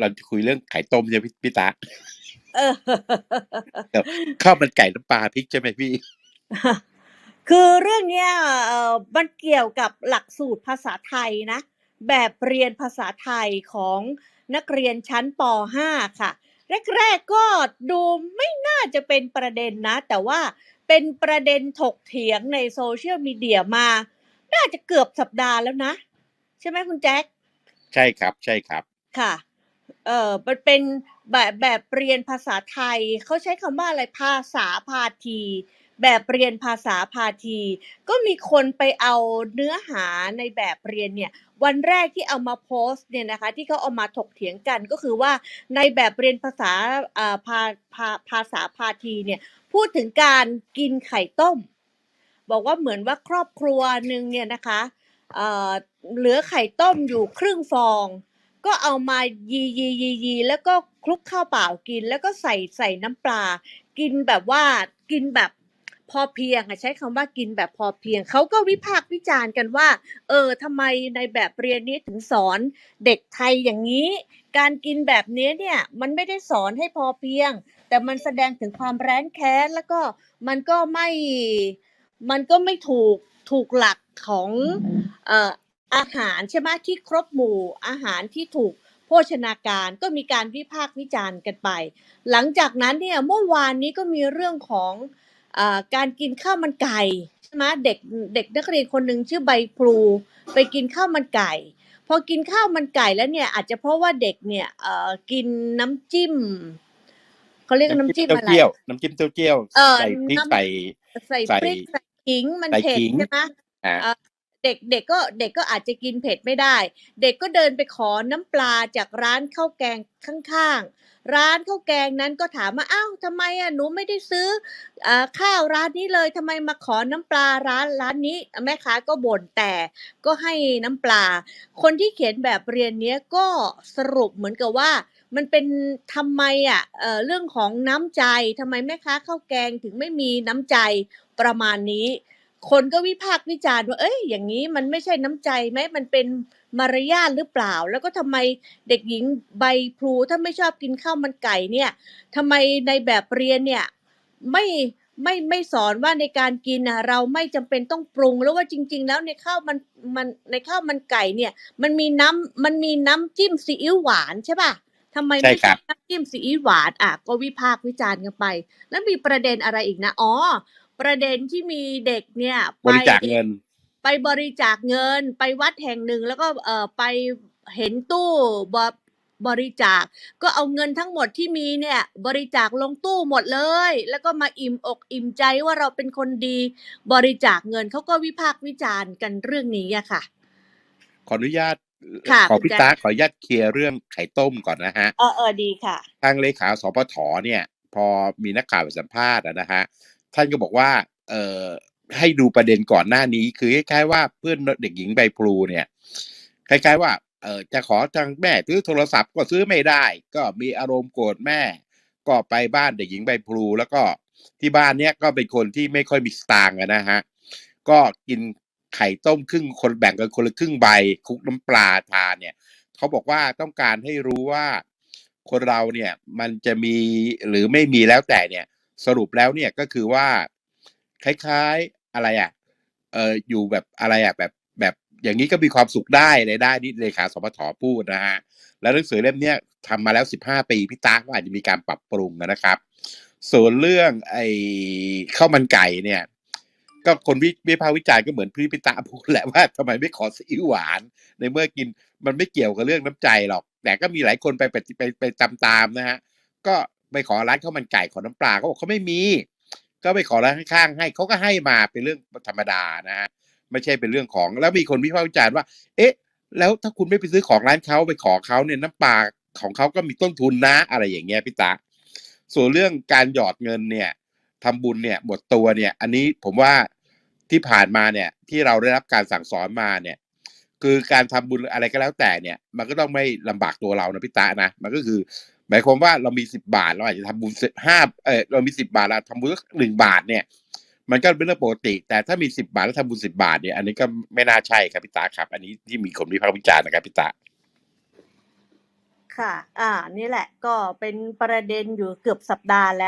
เราจะคุยเรื่องไข่ต้มใช่ไหมพี่พี่ตาเออข้าวมันไก่น้ำปลาพริกใช่ไหมพี่ คือเรื่องเนี้ยเอ่อมันเกี่ยวกับหลักสูตรภาษาไทยนะ แบบเรียนภาษาไทยของนักเรียนชั้นป .5 ค่ะ แรกๆก็ดูไม่น่าจะเป็นประเด็นนะ แต่ว่าเป็นประเด็นถกเถียงในโซเชียลมีเดียมา น่าจะเกือบสัปดาห์แล้วนะ ใช่ไหมคุณแจ็ค ใช่ครับใช่ครับค่ะ เอ่อ มันเป็นแบบแบบเรียนภาษาไทย เขาใช้คำว่าอะไร ภาษาพาทีแบบเรียนภาษาพาทีก็มีคนไปเอาเนื้อหาในแบบเรียนเนี่ย วันแรกที่เอามาโพสต์เนี่ยนะคะ ที่เขาเอามาถกเถียงกันก็คือว่าในแบบเรียนภาษาอ่าภาภาภาษาพาทีเนี่ย พูดถึงการกินไข่ต้ม บอกว่าเหมือนว่าครอบครัวหนึ่งเนี่ยนะคะ เอ่อ เหลือไข่ต้มอยู่ครึ่งฟอง ก็เอามายียียียีแล้วก็คลุกข้าวเปล่ากิน แล้วก็ใส่ใส่น้ำปลา กินแบบว่ากินแบบพอเพียงอะใช้คำว่ากินแบบพอเพียง เขาก็วิพากษ์วิจารณ์กันว่า เออทำไมในแบบเรียนนี้ถึงสอนเด็กไทยอย่างนี้ การกินแบบนี้เนี่ยมันไม่ได้สอนให้พอเพียง แต่มันแสดงถึงความแร้นแค้นแล้วก็มันก็ไม่มันก็ไม่ถูกถูกหลักของเอ่อ อาหารใช่ไหมที่ครบหมู่อาหารที่ถูกโภชนาการก็มีการวิพากษ์วิจารณ์กันไป หลังจากนั้นเนี่ยเมื่อวานนี้ก็มีเรื่องของอาการกินข้าวมันไก่ใช่ไหมเด็กเด็กนักเรียนคนหนึ่งชื่อใบพลูไปกินข้าวมันไก่พอกินข้าวมันไก่แล้วเนี่ยอาจจะเพราะว่าเด็กเนี่ยเอ่อกินน้ำจิ้มเขาเรียกน้ำจิ้มอะไรเจียวๆน้ำจิ้มเต้าเจี้ยวเออใส่พริกน้ำใส่ใส่ใส่พริกใส่ขิงมันใส่เผ็ดขิงใช่ไหมอ่า เด็กเด็กก็เด็กก็อาจจะกินเผ็ดไม่ได้ เด็กก็เดินไปขอน้ำปลาจากร้านข้าวแกงข้างๆ ร้านข้าวแกงนั้นก็ถามว่าอ้าวทำไมอะหนูไม่ได้ซื้ออข้าวร้านนี้เลยทำไมมาขอน้ำปลาร้านร้านนี้แม่ค้าก็บ่นแต่ก็ให้น้ำปลา คนที่เขียนแบบเรียนเนี้ยก็สรุปเหมือนกับว่ามันเป็นทำไมอะเเรื่องของน้ำใจทำไมแม่ค้าข้าวแกงถึงไม่มีน้ำใจประมาณนี้ คนก็วิพากษ์วิจารณ์ว่า เอ้ย อย่างนี้มันไม่ใช่น้ำใจไหมมันเป็นมารยาทหรือเปล่า แล้วก็ทำไมเด็กหญิงใบพลูถ้าไม่ชอบกินข้าวมันไก่เนี่ยทำไมในแบบเรียนเนี่ยไม่ไม่ไม่สอนว่าในการกินนะเราไม่จำเป็นต้องปรุงแล้วว่าจริง ๆ แล้วในข้าวมันมันในข้าวมันไก่เนี่ย มันมีน้ำมันมีน้ำจิ้มซีอิ๊วหวานใช่ป่ะทำไมใช่ไม่ครัใช่บน้ำจิ้มซีอิ๊วหวานอะก็วิพากษ์วิจารณ์กันไป แล้วมีประเด็นอะไรอีกนะอ๋อ ประเด็นที่มีเด็กเนี่ยบไปริจาคเงิน ไปบริจาคเงินไปวัดแห่งหนึ่งแล้วก็เอ่อไปเห็นตู้บบริจาค ก็เอาเงินทั้งหมดที่มีเนี่ยบริจาคลงตู้หมดเลย แล้วก็มาอิ่มอกอิ่มใจว่าเราเป็นคนดีบริจาคเงินเขาก็วิพากษ์วิจารณ์กันเรื่องนี้อะค่ะ ขออนุญาตค่ะขอคุณพี่แจ๊คตาขออนุญาตเคลียร์เรื่องไข่ต้มก่อนนะฮะเออเออดีค่ะ ทางเลขาสปทเนี่ย พอมีนักข่าวไปสัมภาษณ์อะนะฮะ ท่านก็บอกว่าเอ่อให้ดูประเด็นก่อนหน้านี้ คือคล้ายๆว่าเพื่อนเด็กหญิงใบพลูเนี่ยคล้ายๆว่าเออจะขอทางแม่ซื้อโทรศัพท์ก็ซื้อไม่ได้ ก็มีอารมณ์โกรธแม่ ก็ไปบ้านเด็กหญิงใบพลูแล้วก็ที่บ้านเนี้ยก็เป็นคนที่ไม่ค่อยมีสตางค์นะฮะก็กินไข่ต้มครึ่งคนแบ่งกันคนละครึ่งใบคุกน้ำปลาทานเนี่ยเขาบอกว่าต้องการให้รู้ว่าคนเราเนี่ยมันจะมีหรือไม่มีแล้วแต่เนี่ย สรุปแล้วเนี่ยก็คือว่า คล้ายๆอะไรอะเอออยู่แบบอะไรอะแบบแบบอย่างนี้ก็มีความสุขได้เลยได้นี่เลขาสปทพูดนะฮะแล้วหนังสือเล่มเนี้ยทำมาแล้วสิบห้าปีพี่ตาก็อาจจะมีการปรับปรุงนะครับ ส่วนเรื่องไอ้ข้าวมันไก่เนี่ย ก็คนวิวิพากษ์วิจารณ์ก็เหมือนพี่พิตาพูดแหละว่าทำไมไม่ขอซีอิ๊วหวาน ในเมื่อกินมันไม่เกี่ยวกับเรื่องน้ำใจหรอก แต่ก็มีหลายคนไปไปไปไปตามตามๆนะฮะก็ ไปขอร้านข้าวมันไก่ขอน้ำปลาเขาบอกเขาไม่มี ก็ไปขอร้านข้างๆให้เขาก็ให้มาเป็นเรื่องธรรมดานะฮะไม่ใช่เป็นเรื่องของแล้วมีคนวิพากษ์วิจารณ์ว่า เอ๊ะ แล้วถ้าคุณไม่ไปซื้อของร้านเขาไปขอเขาเนี่ยน้ำปลาของเขาก็มีต้นทุนนะอะไรอย่างเงี้ยพี่ตาส่วนเรื่องการหยอดเงินเนี่ยทำบุญเนี่ยหมดตัวเนี่ย อันนี้ผมว่าที่ผ่านมาเนี่ยที่เราได้รับการสั่งสอนมาเนี่ย คือการทำบุญอะไรก็แล้วแต่เนี่ย มันก็ต้องไม่ลำบากตัวเรานะพี่ตานะมันก็คือ หมายความว่าเรามีสิบบาทเราอาจจะทำบุญห้าเออเรามีสิบาทเราทำบุญสักหนึ่งบาทเนี่ย มันก็เป็นเรื่องปกติ แต่ถ้ามีสิบาทแล้วทำบุญสิบาทเนี่ยอันนี้ก็ไม่น่าใช่ครับพี่ตาครับ อันนี้ที่มีคนวิพากษ์วิจารณ์นะครับพี่ตาค่ะ อ่า นี่แหละ ก็เป็นประเด็นอยู่เกือบสัปดาห์แล้ว